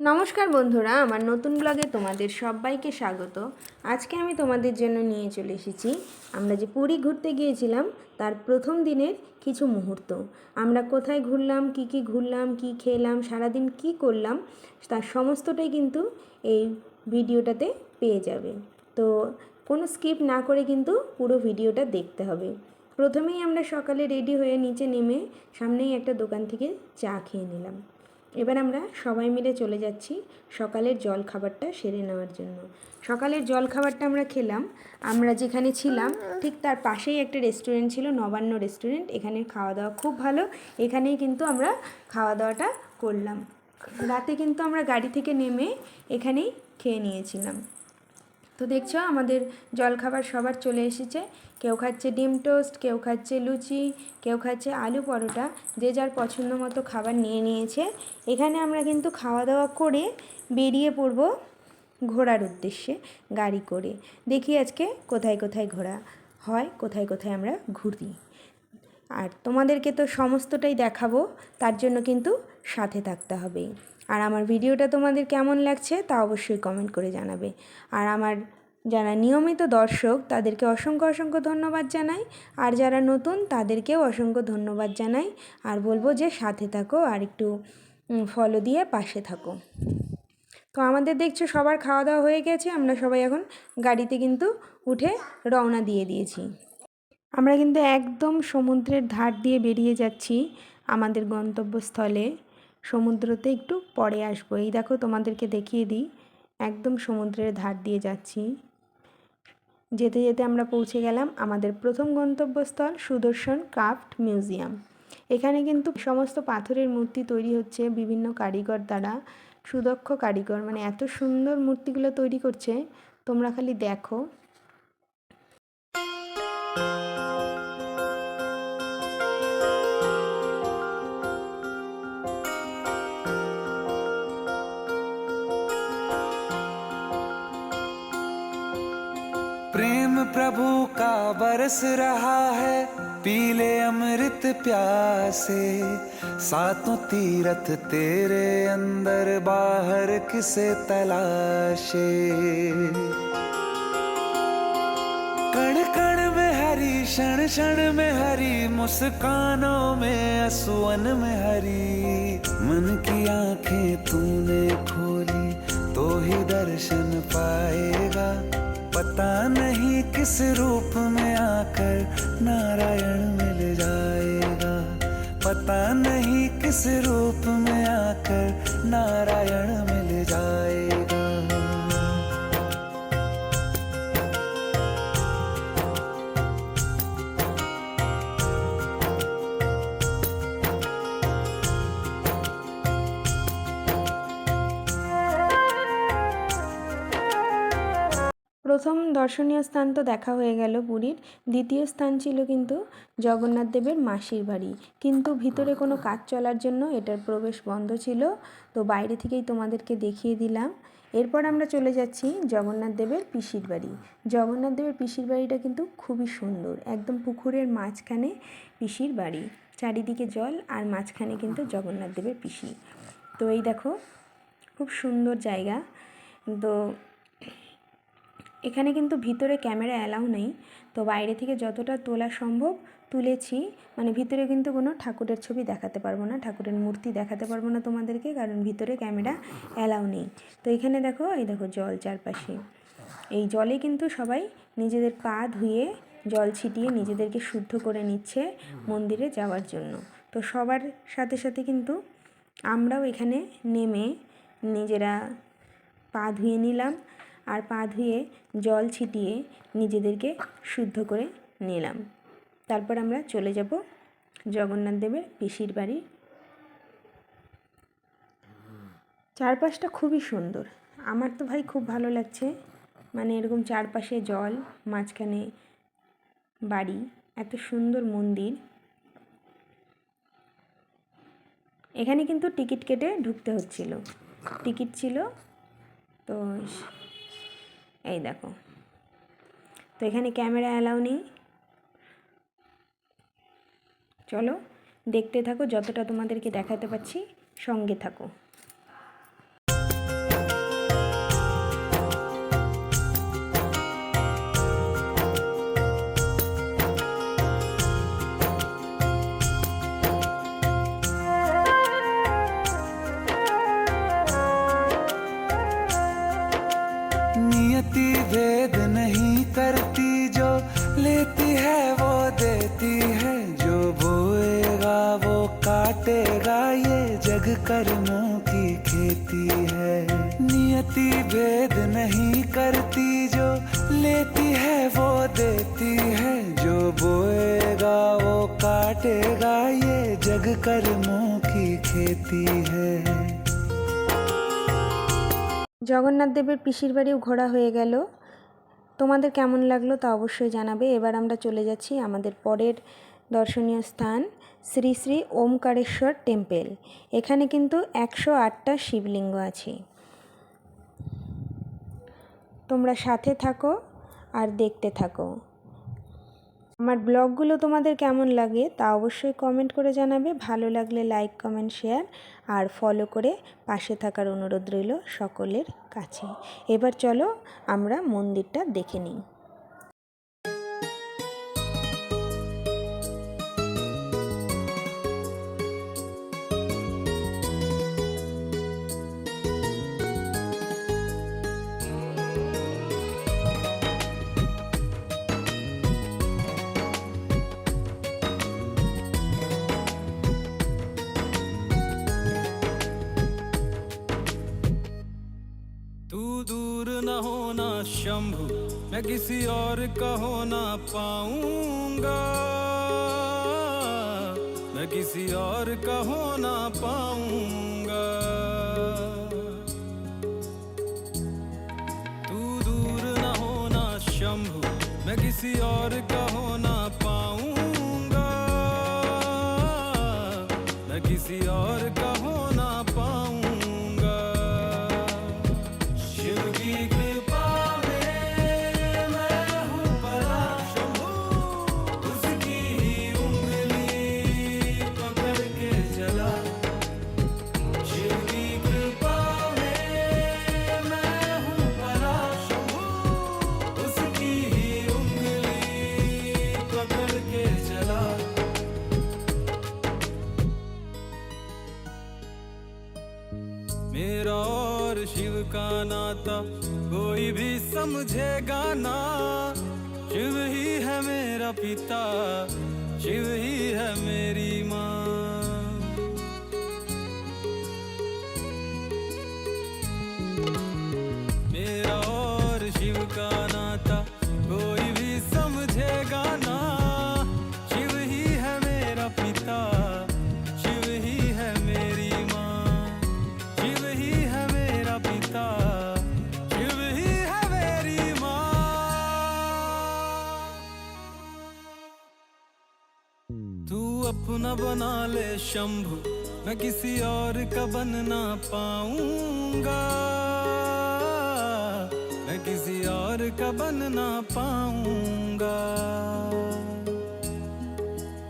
নমস্কার বন্ধুরা, আমার নতুন ব্লগে তোমাদের সবাইকে স্বাগত। আজকে আমি তোমাদের জন্য নিয়ে চলে এসেছি। আমরা যে পুরী ঘুরতে গিয়েছিলাম, তার প্রথম দিনের কিছু মুহূর্ত। আমরা কোথায় ঘুরলাম, কি কি ঘুরলাম, কি খেলাম, সারাদিন কি করলাম, তার সমস্তটাই কিন্তু এই ভিডিওটাতে পেয়ে যাবে। তো কোনো স্কিপ না করে কিন্তু পুরো ভিডিওটা দেখতে হবে। প্রথমেই আমরা সকালে রেডি হয়ে নিচে নেমে সামনেই একটা দোকান থেকে চা খেয়ে নিলাম। এবার আমরা সবাই মিলে চলে যাচ্ছি সকালের জল খাবারটা সেরে নেওয়ার জন্য। সকালের জল খাবারটা আমরা খেলাম। আমরা যেখানে ছিলাম, ঠিক তার পাশেই একটা রেস্টুরেন্ট ছিল, নবান্ন রেস্টুরেন্ট এখানে খাওয়া দাওয়া খুব ভালো। এখানেই কিন্তু আমরা খাওয়া দাওয়াটা করলাম। রাতে কিন্তু আমরা গাড়ি থেকে নেমে এখানেই খেয়ে নিয়েছিলাম। তো দেখছ আমাদের জলখাবার সবার চলে এসেছে। কেউ খাচ্ছে ডিম টোস্ট, কেউ খাচ্ছে লুচি, কেউ খাচ্ছে আলু পরোটা, যে যার পছন্দ মতো খাবার নিয়ে নিয়েছে। এখানে আমরা কিন্তু খাওয়া দাওয়া করে বেরিয়ে পড়ব ঘোরার উদ্দেশ্যে, গাড়ি করে। দেখি আজকে কোথায় কোথায় ঘোরা হয়, কোথায় কোথায় আমরা ঘুরি। আর তোমাদেরকে তো সমস্তটাই দেখাবো, তার জন্য কিন্তু সাথে থাকতে হবে। আর আমার ভিডিওটা তোমাদের কেমন লাগছে তা অবশ্যই কমেন্ট করে জানাবে। আর আমার যারা নিয়মিত দর্শক, তাদেরকে অসংখ্য অসংখ্য ধন্যবাদ জানাই। আর যারা নতুন, তাদেরকেও অসংখ্য ধন্যবাদ জানাই। আর বলব যে সাথে থাকো আর একটু ফলো দিয়ে পাশে থাকো। তো আমাদের দেখছ সবার খাওয়া দাওয়া হয়ে গেছে। আমরা সবাই এখন গাড়িতে কিন্তু উঠে রওনা দিয়ে দিয়েছি। আমরা কিন্তু একদম সমুদ্রের ধার দিয়ে বেরিয়ে যাচ্ছি আমাদের গন্তব্যস্থলে। সমুদ্রতে একটু পরে আসব। এই দেখো তোমাদেরকে দেখিয়ে দিই। একদম সমুদ্রের ধার দিয়ে যাচ্ছি। যেতে যেতে আমরা পৌঁছে গেলাম আমাদের প্রথম গন্তব্যস্থল সুদর্শন ক্রাফট মিউজিয়াম। এখানে কিন্তু সমস্ত পাথরের মূর্তি তৈরি হচ্ছে বিভিন্ন কারিগর দ্বারা, সুদক্ষ কারিগর। মানে এত সুন্দর মূর্তিগুলো তৈরি করছে, তোমরা খালি দেখো। प्रभु का बरस रहा है, पीले अमृत प्यासे। सातों तीरथ तेरे अंदर, बाहर किसे तलाशे? कण कण में हरी, क्षण क्षण में हरी, मुस्कानों में असुवन में हरी। मन की आँखें तूने खोली तो ही दर्शन पाएगा। पता नहीं किस रूप में आकर नारायण मिल जाएगा। पता नहीं किस रूप में आकर नारायण मिल जाएगा। প্রথম দর্শনীয় স্থান তো দেখা হয়ে গেল পুরীর। দ্বিতীয় স্থান ছিল কিন্তু জগন্নাথ দেবের মাসির বাড়ি। কিন্তু ভিতরে কোনো কাজ চলার জন্য এটার প্রবেশ বন্ধ ছিল। তো বাইরে থেকেই তোমাদেরকে দেখিয়ে দিলাম। এরপর আমরা চলে যাচ্ছি জগন্নাথ দেবের পিসির বাড়ি। জগন্নাথ দেবের পিসির বাড়িটা কিন্তু খুবই সুন্দর, একদম পুকুরের মাঝখানে পিসির বাড়ি। চারিদিকে জল আর মাঝখানে কিন্তু জগন্নাথ দেবের পিসি। তো এই দেখো, খুব সুন্দর জায়গা। তো এখানে কিন্তু ভিতরে ক্যামেরা অ্যালাউ নেই। তো বাইরে থেকে যতটা তোলা সম্ভব তুলেছি। মানে ভিতরে কিন্তু কোনো ঠাকুরের ছবি দেখাতে পারব না, ঠাকুরের মূর্তি দেখাতে পারব না তোমাদেরকে, কারণ ভিতরে ক্যামেরা অ্যালাউ নেই। তো এখানে দেখো, এই দেখো জল চারপাশে। এই জলে কিন্তু সবাই নিজেদের পা ধুয়ে জল ছিটিয়ে নিজেদেরকে শুদ্ধ করে নিচ্ছে মন্দিরে যাওয়ার জন্য। তো সবার সাথে সাথে কিন্তু আমরাও এখানে নেমে নিজেরা পা ধুয়ে নিলাম। আর পা ধুয়ে জল ছিটিয়ে নিজেদেরকে শুদ্ধ করে নিলাম। তারপর আমরা চলে যাব জগন্নাথ দেবের পিসির বাড়ি। চারপাশটা খুবই সুন্দর। আমার তো ভাই খুব ভালো লাগছে। মানে এরকম চারপাশে জল, মাঝখানে বাড়ি, এত সুন্দর মন্দির। এখানে কিন্তু টিকিট কেটে ঢুকতে হচ্ছিল। টিকিট ছিল তো এই দেখো। তো এখানে ক্যামেরা অ্যালাউ নেই। চলো দেখতে থাকো, যতটা তোমাদেরকে দেখাতে পাচ্ছি, সঙ্গে থাকো। नियति भेद नहीं करती, जो लेती है वो देती है। जो बोएगा वो काटेगा, ये जग कर्मों की खेती है। नियति भेद नहीं करती, जो लेती है वो देती है। जो बोएगा वो काटेगा, ये जग कर्मों की खेती है। জগন্নাথ দেবের পিসির বাড়িও ঘোরা হয়ে গেল। তোমাদের কেমন লাগল তা অবশ্যই জানাবে। এবার আমরা চলে যাচ্ছি আমাদের পরের দর্শনীয় স্থান, শ্রী শ্রী ওমকারেশ্বর টেম্পেল। এখানে কিন্তু একশো আটটা শিবলিঙ্গ আছে। তোমরা সাথে থাকো আর দেখতে থাকো। আমার ব্লগগুলো তোমাদের কেমন লাগে তা অবশ্যই কমেন্ট করে জানাবে। ভালো লাগলে লাইক কমেন্ট শেয়ার আর ফলো করে পাশে থাকার অনুরোধ রইল সকলের কাছে। এবার চলো আমরা মন্দিরটা দেখে নিই। शंभु, मैं किसी और का होना पाऊँगा। मैं किसी और का हो ना पाऊँगा। तू दूर न होना शंभु, मैं किसी और का होना पाऊँगा। मैं किसी और मेरा और शिव का नाता कोई भी समझेगा ना। शिव ही है मेरा पिता, शिव ही है मेरी अपना बना ले शंभु मैं किसी और का बन ना पाऊँगा। मैं किसी और का बन ना पाऊँगा।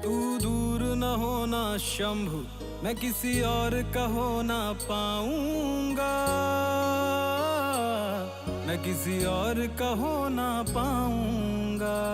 तू दूर न होना शंभु मैं किसी और का हो ना पाऊँगा। मैं किसी और का हो ना पाऊँगा।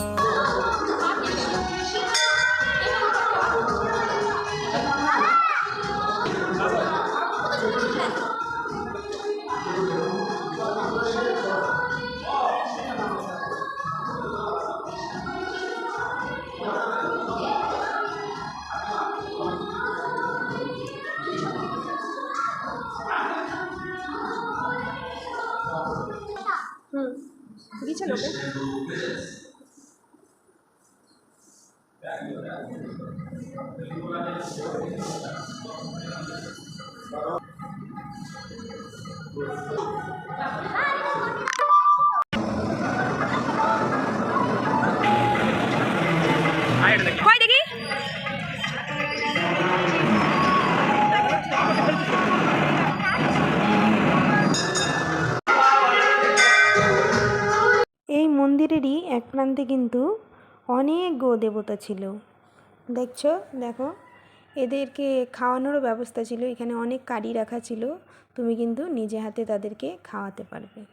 প্রান্তে কিন্তু অনেক গো দেবতা ছিল। দেখছ? দেখো। এদেরকে খাওয়ানোরও ব্যবস্থা ছিল। এখানে অনেক কারি রাখা ছিল। তুমি কিন্তু নিজে হাতে তাদেরকে খাওয়াতে পারবে।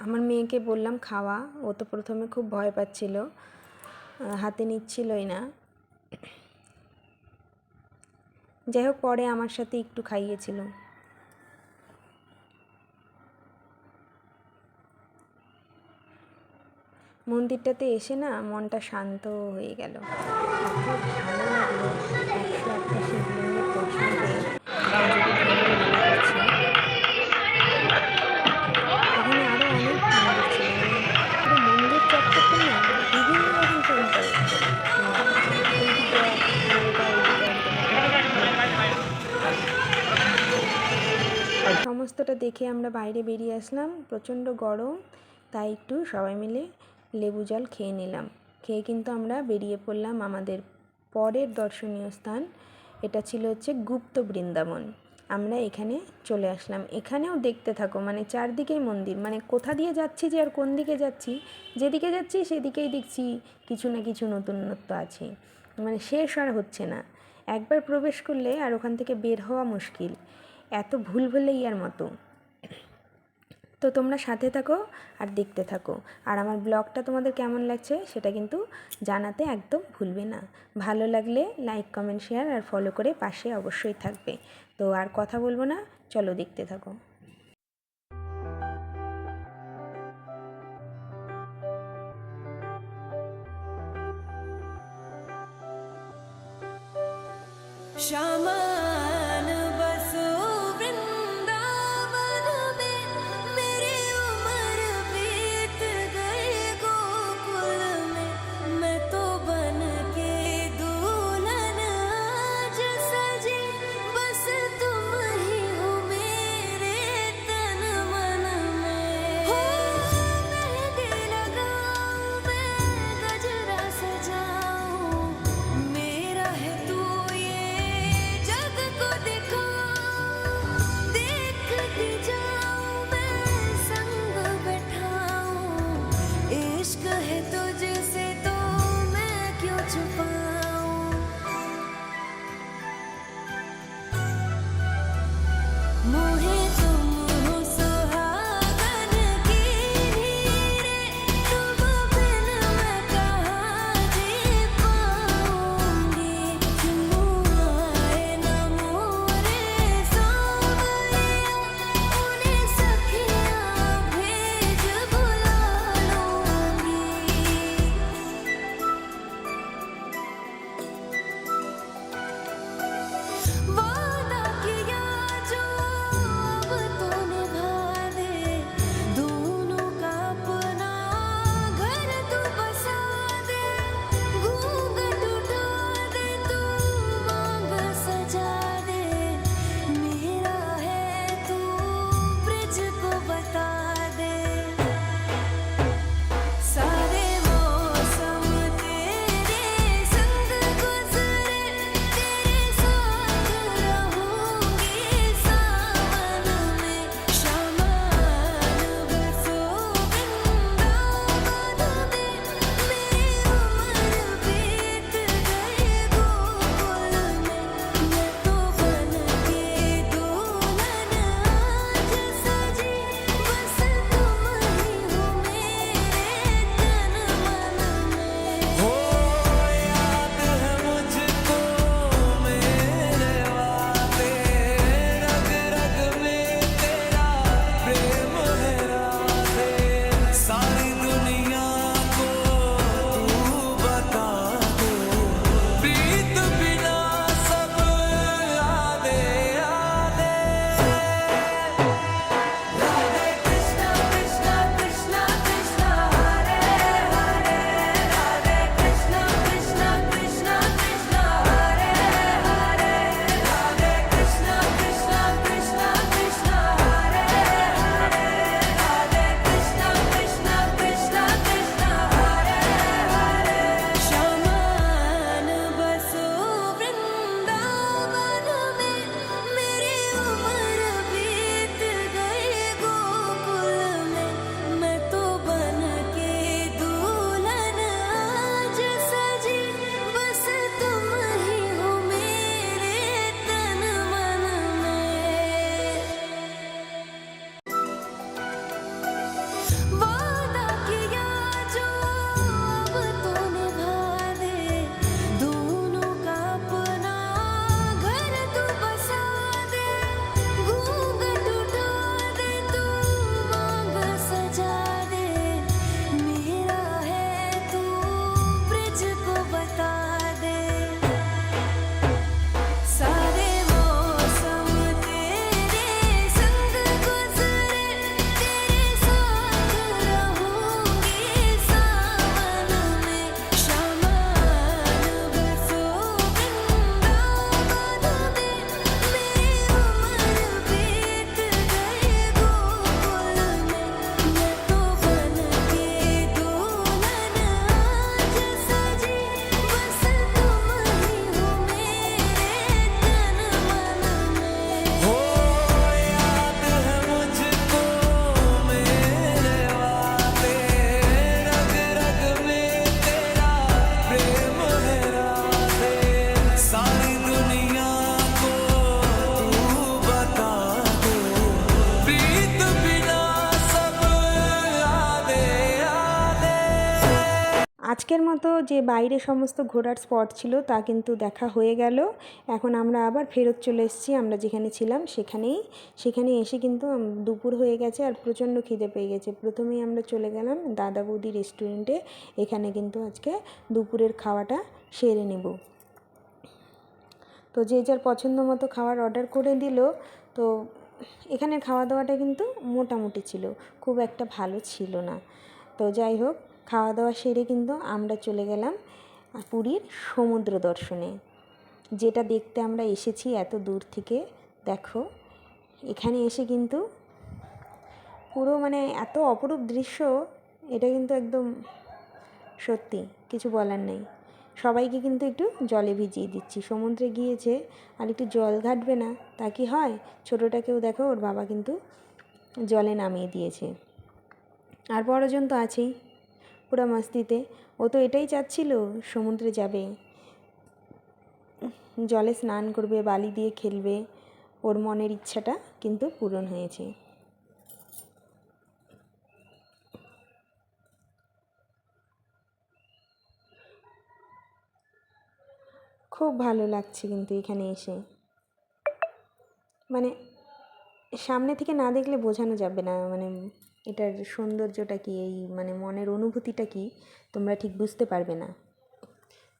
আমার মেয়েকে বললাম, খাওয়া। ও তো প্রথমে খুব ভয় পাচ্ছিল। হাতে নিচ্ছিলই না। যাই হোক, পরে আমার সাথে একটু খাইয়েছিল মন্দিরটাতে এসে না মনটা শান্ত হয়ে গেল এত ভালো লাগল একশো একটা শিবলিঙ্গের দর্শন পেয়ে নিজেকে ধন্য মনে করছি এখানে আরও অনেক মন্দির ছিল মানে পুরো মন্দির চত্বরটা না বিভিন্ন রকম টেম্পল এইদিকে এক, ওইটা, ওইদিকে এক, সমস্তটা দেখে আমরা বাইরে বেরিয়ে আসলাম। প্রচণ্ড গরম তাই একটু সবাই মিলে লেবু জল খেয়ে নিলাম। খেয়ে কিন্তু আমরা বেরিয়ে পড়লাম আমাদের পরের দর্শনীয় স্থান। এটা ছিল হচ্ছে গুপ্ত বৃন্দাবন। আমরা এখানে চলে আসলাম। এখানেও দেখতে থাকো মানে চারদিকেই মন্দির। মানে কোথা দিয়ে যাচ্ছি যে আর কোন দিকে যাচ্ছি, যেদিকে যাচ্ছি সেদিকেই দেখছি কিছু না কিছু নতুনত্ব আছে। মানে শেষ আর হচ্ছে না। একবার প্রবেশ করলে আর ওখান থেকে বের হওয়া মুশকিল। এত ভুল ভুলেইয়ার মতো। তো তোমরা সাথে থাকো আর দেখতে থাকো। আর আমার ব্লগটা তোমাদের কেমন লাগছে সেটা কিন্তু জানাতে একদম ভুলবে না। ভালো লাগলে লাইক, কমেন্ট, শেয়ার আর ফলো করে পাশে অবশ্যই থাকবে। তো আর কথা বলব না, চলো দেখতে থাকো। Shaman বাইরে সমস্ত ঘোরার স্পট ছিল তা কিন্তু দেখা হয়ে গেল। এখন আমরা আবার ফেরত চলে এসেছি, আমরা যেখানে ছিলাম সেখানেই। সেখানে এসে কিন্তু দুপুর হয়ে গেছে আর প্রচণ্ড খিদে পেয়ে গেছে। প্রথমেই আমরা চলে গেলাম দাদা বৌদি রেস্টুরেন্টে। এখানে কিন্তু আজকে দুপুরের খাওয়াটা সেরে নেব। তো যে যার পছন্দ মতো খাবার অর্ডার করে দিল, তো এখানে খাওয়া দাওয়াটা কিন্তু মোটামুটি ছিল, খুব একটা ভালো ছিল না। তো যাই হোক খাওয়া দাওয়া সেরে কিন্তু আমরা চলে গেলাম পুরীর সমুদ্র দর্শনে। যেটা দেখতে আমরা এসেছি এত দূর থেকে, দেখো। এখানে এসে কিন্তু পুরো মানে এত অপরূপ দৃশ্য, এটা কিন্তু একদম সত্যি, কিছু বলার নেই। সবাইকে কিন্তু একটু জলে ভিজিয়ে দিচ্ছি। সমুদ্রে গিয়েছে আর একটু জল ঘাটবে না, তা কি হয়? ছোটোটাকেও দেখো, ওর বাবা কিন্তু জলে নামিয়ে দিয়েছে। আর বড়জন তো আছেই। পুরো মাস্তিতে। ও তো এটাই চাচ্ছিল, সমুদ্রে যাবে। জলে স্নান করবে, বালি দিয়ে খেলবে। ওর মনের ইচ্ছাটা কিন্তু পূরণ হয়েছে। খুব ভালো লাগছে কিন্তু এখানে এসে। মানে সামনে থেকে না দেখলে বোঝানো যাবে না মানে এটার সৌন্দর্যটা কি, এই মানে মনের অনুভূতিটা কি, তোমরা ঠিক বুঝতে পারবে না।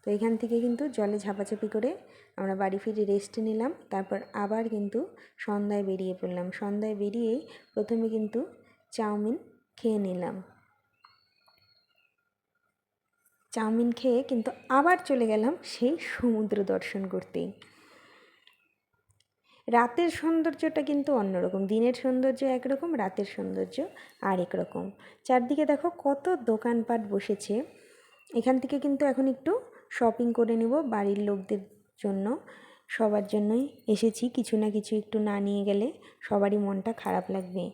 তো এখান থেকে কিন্তু জলে ঝাপাঝাপি করে আমরা বাড়ি ফিরে রেস্ট নিলাম, তারপর আবার কিন্তু সন্ধ্যায় বেরিয়ে পড়লাম। সন্ধ্যায় বেরিয়েই প্রথমে কিন্তু চাউমিন খেয়ে নিলাম। চাউমিন খেয়ে কিন্তু আবার চলে গেলাম সেই সমুদ্র দর্শন করতেই রাতের সৌন্দর্যটা কিন্তু অন্যরকম। দিনের সৌন্দর্য একরকম, রাতের সৌন্দর্য আরেক রকম। চারদিকে দেখো কত দোকানপাট বসেছে। এখান থেকে কিন্তু এখন একটু শপিং করে নেব। বাড়ির লোকদের জন্য, সবার জন্যই এসেছি। কিছু না কিছু একটু না নিয়ে গেলে সবারই মনটা খারাপ লাগবে।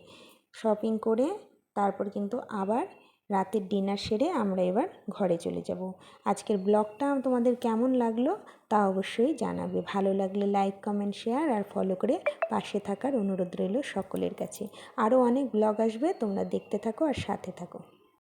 শপিং করে তারপর কিন্তু আবার রাতের ডিনার সেরে আমরা এবার ঘরে চলে যাব। আজকের ব্লগটা তোমাদের কেমন লাগল তা অবশ্যই জানাবে। ভালো লাগলে লাইক কমেন্ট শেয়ার আর ফলো করে পাশে থাকার অনুরোধ রইল সকলের কাছে। আরও অনেক ব্লগ আসবে, তোমরা দেখতে থাকো আর সাথে থাকো।